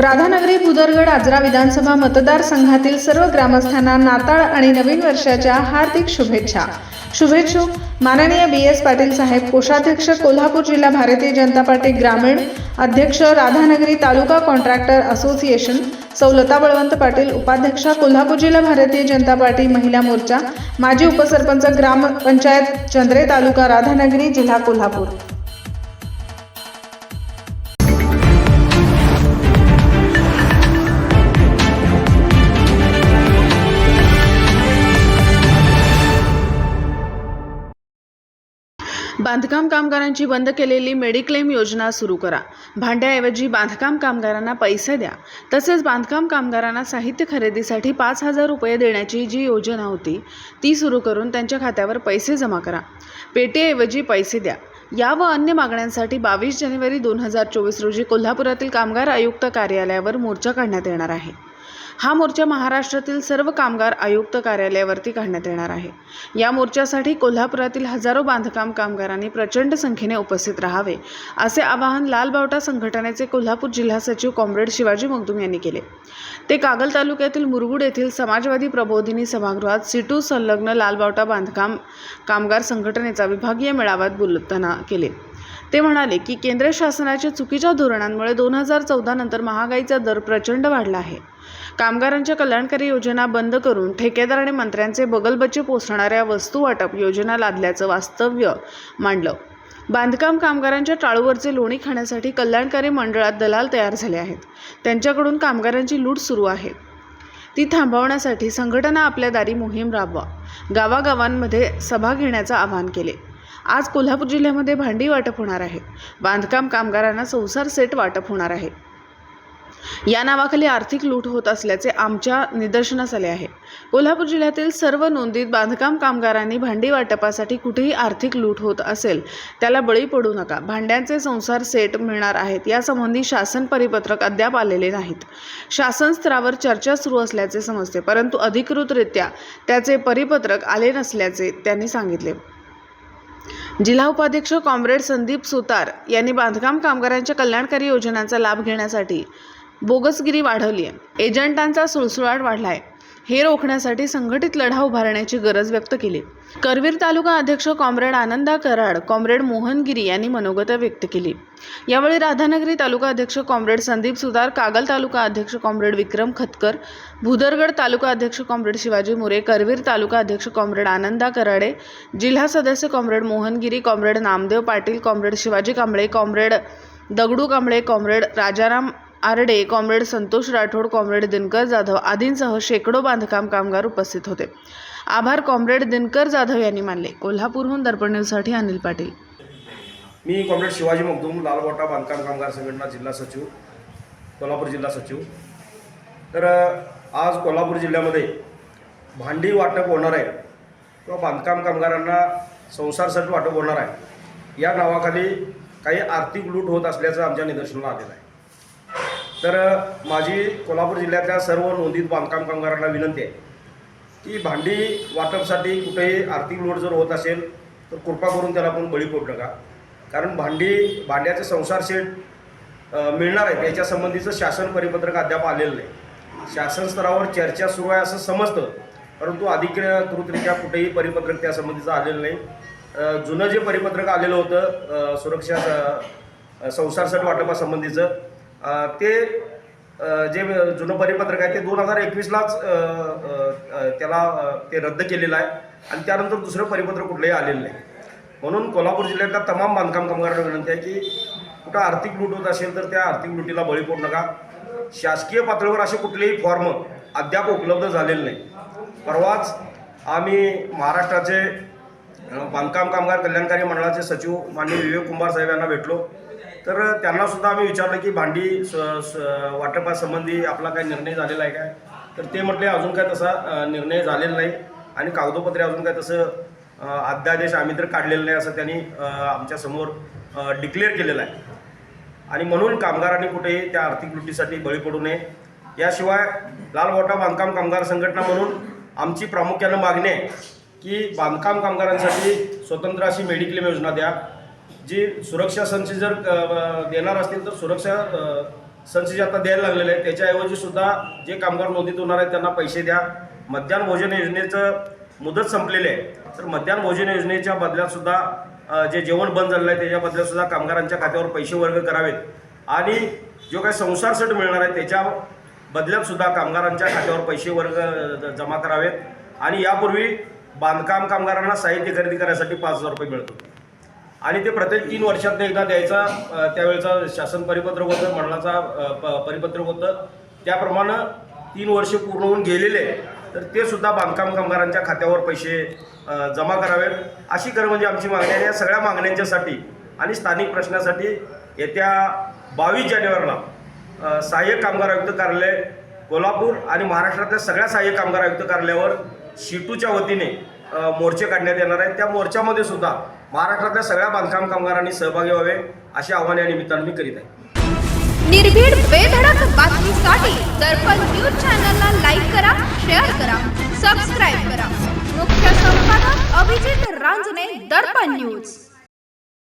राधानगरी भुदरगड आजरा विधानसभा मतदारसंघातील सर्व ग्रामस्थांना नाताळ आणि नवीन वर्षाच्या हार्दिक शुभेच्छा. शुभेच्छुक माननीय बी एस पाटील साहेब कोषाध्यक्ष कोल्हापूर जिल्हा भारतीय जनता पार्टी ग्रामीण अध्यक्ष राधानगरी तालुका कॉन्ट्रॅक्टर असोसिएशन सौलता बळवंत पाटील उपाध्यक्षा कोल्हापूर जिल्हा भारतीय जनता पार्टी महिला मोर्चा माजी उपसरपंच ग्रामपंचायत चंद्रे तालुका राधानगरी जिल्हा कोल्हापूर. बांधकाम कामगारांची बंद केलेली मेडिक्लेम योजना सुरू करा. भांड्याऐवजी बांधकाम कामगारांना पैसे द्या. तसेच बांधकाम कामगारांना साहित्य खरेदीसाठी पाच हजार रुपये देण्याची जी योजना होती ती सुरू करून त्यांच्या खात्यावर पैसे जमा करा. पेटीऐवजी पैसे द्या. या व अन्य मागण्यांसाठी बावीस जानेवारी दोन हजार चोवीस रोजी कोल्हापुरातील कामगार आयुक्त कार्यालयावर मोर्चा काढण्यात येणार आहे. हा मोर्चा महाराष्ट्रातील सर्व कामगार आयुक्त कार्यालयावरती काढण्यात येणार आहे. या मोर्चासाठी कोल्हापुरातील हजारो बांधकाम कामगारांनी प्रचंड संख्येने उपस्थित राहावे असे आवाहन लाल बावटा संघटनेचे कोल्हापूर जिल्हा सचिव कॉम्रेड शिवाजी मगदूम यांनी केले. ते कागल तालुक्यातील मुरगुड येथील समाजवादी प्रबोधिनी सभागृहात सिटू संलग्न लालबावटा बांधकाम कामगार संघटनेचा विभागीय मेळाव्यात बोलताना केले. ते म्हणाले की केंद्र शासनाच्या चुकीच्या धोरणांमुळे दोन हजार चौदा नंतर महागाईचा दर प्रचंड वाढला आहे. कामगारांच्या कल्याणकारी योजना बंद करून ठेकेदार आणि मंत्र्यांचे बगलबच्चे पोचणाऱ्या वस्तू वाटप योजना लादल्याचं वास्तव्य मांडलं. बांधकाम कामगारांच्या टाळूवरचे लोणी खाण्यासाठी कल्याणकारी मंडळात दलाल तयार झाले आहेत. त्यांच्याकडून कामगारांची लूट सुरू आहे. ती थांबवण्यासाठी संघटना आपल्या दारी मोहीम राबवा गावागावांमध्ये सभा घेण्याचं आवाहन केले. आज कोल्हापूर जिल्ह्यामध्ये भांडी वाटप होणार आहे. बांधकाम कामगारांना संसार सेट वाटप होणार आहे. या नावाखाली आर्थिक लूट होत असल्याचे आमच्या निदर्शनास आले आहे. कोल्हापूर जिल्ह्यातील सर्व नोंदीत बांधकाम कामगारांनी भांडी वाटपासाठी कुठेही आर्थिक लूट होत असेल त्याला बळी पडू नका. भांड्यांचे संसार सेट मिळणार आहेत यासंबंधी शासन परिपत्रक अद्याप आलेले नाहीत. शासन स्तरावर चर्चा सुरू असल्याचे समजते परंतु अधिकृतरित्या त्याचे परिपत्रक आले नसल्याचे त्यांनी सांगितले. जिल्हा उपाध्यक्ष कॉम्रेड संदीप सुतार यांनी बांधकाम कामगारांच्या कल्याणकारी योजनांचा लाभ घेण्यासाठी बोगसगिरी वाढवली आहे एजंटांचा सुळसुळाट वाढला आहे हे रोखण्यासाठी संघटित लढा उभारण्याची गरज व्यक्त केली. करवीर तालुका अध्यक्ष कॉम्रेड आनंदा कराड कॉम्रेड मोहनगिरी यांनी मनोगत व्यक्त केली. यावेळी राधानगरी तालुका अध्यक्ष कॉम्रेड संदीप सुतार कागल तालुका अध्यक्ष कॉम्रेड विक्रम खतकर भुदरगड तालुका अध्यक्ष कॉम्रेड शिवाजी मोरे करवीर तालुका अध्यक्ष कॉम्रेड आनंदा कराडे जिल्हा सदस्य comrade Mohangiri comrade Namdev Patil comrade Shivaji Kamble comrade Dagdu Kamble comrade Rajaram Arade comrade Santosh Rathod comrade Dinkar Jadhav आदींसह शेकडो बांधकाम कामगार उपस्थित होते. आभार कॉम्रेड दिनकर जाधव यांनी मानले. कोल्हापूरहून दर्पण न्यूजसाठी अनिल पाटील. मी कॉम्रेड शिवाजी मगदूम लालवाटा बांधकाम कामगार संघटना जिल्हा सचिव कोल्हापूर जिल्हा सचिव. तर आज कोल्हापूर जिल्ह्यामध्ये भांडी वाटप होणार आहे किंवा बांधकाम कामगारांना संसारसाठी वाटप होणार आहे. या नावाखाली काही आर्थिक लूट होत असल्याचं आमच्या निदर्शनाला आलेलं आहे. तर माझी कोल्हापूर जिल्ह्यातल्या सर्व नोंदीत बांधकाम कामगारांना विनंती आहे की भांडी वाटपसाठी कुठेही आर्थिक लोड जर होत असेल तर कृपा करून त्याला आपण बळी पडू नका. कारण भांडी भांड्याचे संसार सेट मिळणार आहे याच्यासंबंधीचं शासन परिपत्रक अद्याप आलेलं नाही. शासन स्तरावर चर्चा सुरू आहे असं समजतं. परंतु अधिकृतरित्या कुठेही परिपत्रक त्यासंबंधीचं आलेलं नाही. जुनं जे परिपत्रक आलेलं होतं सुरक्षा अ, संसार सेट वाटपासंबंधीचं ते जे जुनं परिपत्रक आहे ते दोन हजार एकवीसलाच त्याला ते रद्द केलेलं आहे. आणि त्यानंतर दुसरं परिपत्रक कुठलंही आलेलं नाही. म्हणून कोल्हापूर जिल्ह्यातल्या तमाम बांधकाम कामगारांना विनंती आहे की कुठं आर्थिक लूट होत असेल तर त्या आर्थिक लुटीला बळी पडू नका. शासकीय पातळीवर असे कुठलेही फॉर्म अद्याप उपलब्ध झालेले नाही. परवाच आम्ही महाराष्ट्राचे बांधकाम कामगार कल्याणकारी मंडळाचे सचिव माननीय विवेक कुंभार साहेब यांना भेटलो. तर त्यांना सुद्धा आम्ही विचारलं की भांडी स स वाटपासंबंधी आपला काही निर्णय झालेला आहे काय तर ते म्हटले अजून काय तसा निर्णय झालेला नाही आणि कागदोपत्रे अजून काय तसं अध्यादेश आम्ही तर काढलेलं नाही असं त्यांनी आमच्यासमोर डिक्लेअर केलेलं आहे. आणि म्हणून कामगारांनी कुठेही त्या आर्थिक लुटीसाठी बळी पडू नये. याशिवाय लालवाटा बांधकाम कामगार संघटना म्हणून आमची प्रामुख्यानं मागणी आहे की बांधकाम कामगारांसाठी स्वतंत्र अशी मेडिक्लेम योजना द्या. जी सुरक्षा संच जर देणार असतील तर सुरक्षा संच जे आता द्यायला लागलेले आहेत त्याच्याऐवजी सुद्धा जे कामगार नोंदीत होणार आहेत त्यांना पैसे द्या. मध्यान्ह भोजन योजनेचं मुदत संपलेली आहे. तर मध्यान्ह भोजन योजनेच्या बदल्यात सुद्धा जे जेवण बंद झालेलं आहे त्याच्या बदल्यात सुद्धा कामगारांच्या खात्यावर पैसे वर्ग करावेत. आणि जो काही संसार सट मिळणार आहे त्याच्या बदल्यात सुद्धा कामगारांच्या खात्यावर पैसे वर्ग जमा करावेत. आणि यापूर्वी बांधकाम कामगारांना साहित्य खरेदी करण्यासाठी पाच हजार रुपये मिळत. होते आणि ते प्रत्येक तीन वर्षात एकदा द्यायचा त्यावेळेचा शासन परिपत्रक होतं मंडळाचा प- परिपत्रक होतं. त्याप्रमाणे तीन वर्ष पूर्ण होऊन गेलेले तर ते सुद्धा बांधकाम कामगारांच्या खात्यावर पैसे जमा करावेत अशी खरं म्हणजे आमची मागणी आहे. या सगळ्या मागण्यांच्यासाठी आणि स्थानिक प्रश्नासाठी येत्या बावीस जानेवारीला सहाय्यक कामगार आयुक्त कार्यालय कोल्हापूर आणि महाराष्ट्रातल्या सगळ्या सहाय्यक कामगार आयुक्त कार्यालयावर शिटूच्या वतीने मोर्चे काढण्यात येणार आहेत. त्या मोर्चामध्ये सुद्धा महाराष्ट्रातल्या सगळ्या बांधकाम कामगारांनी सहभागी व्हावे असे आव्हाने या निमित्तानं मी करीत आहे. निर्भीड बेधडक बातमीसाठी दर्पण न्यूज चॅनलला लाईक करा शेअर करा सबस्क्राईब करा. मुख्य संपादक अभिजित रांजणे दर्पण न्यूज.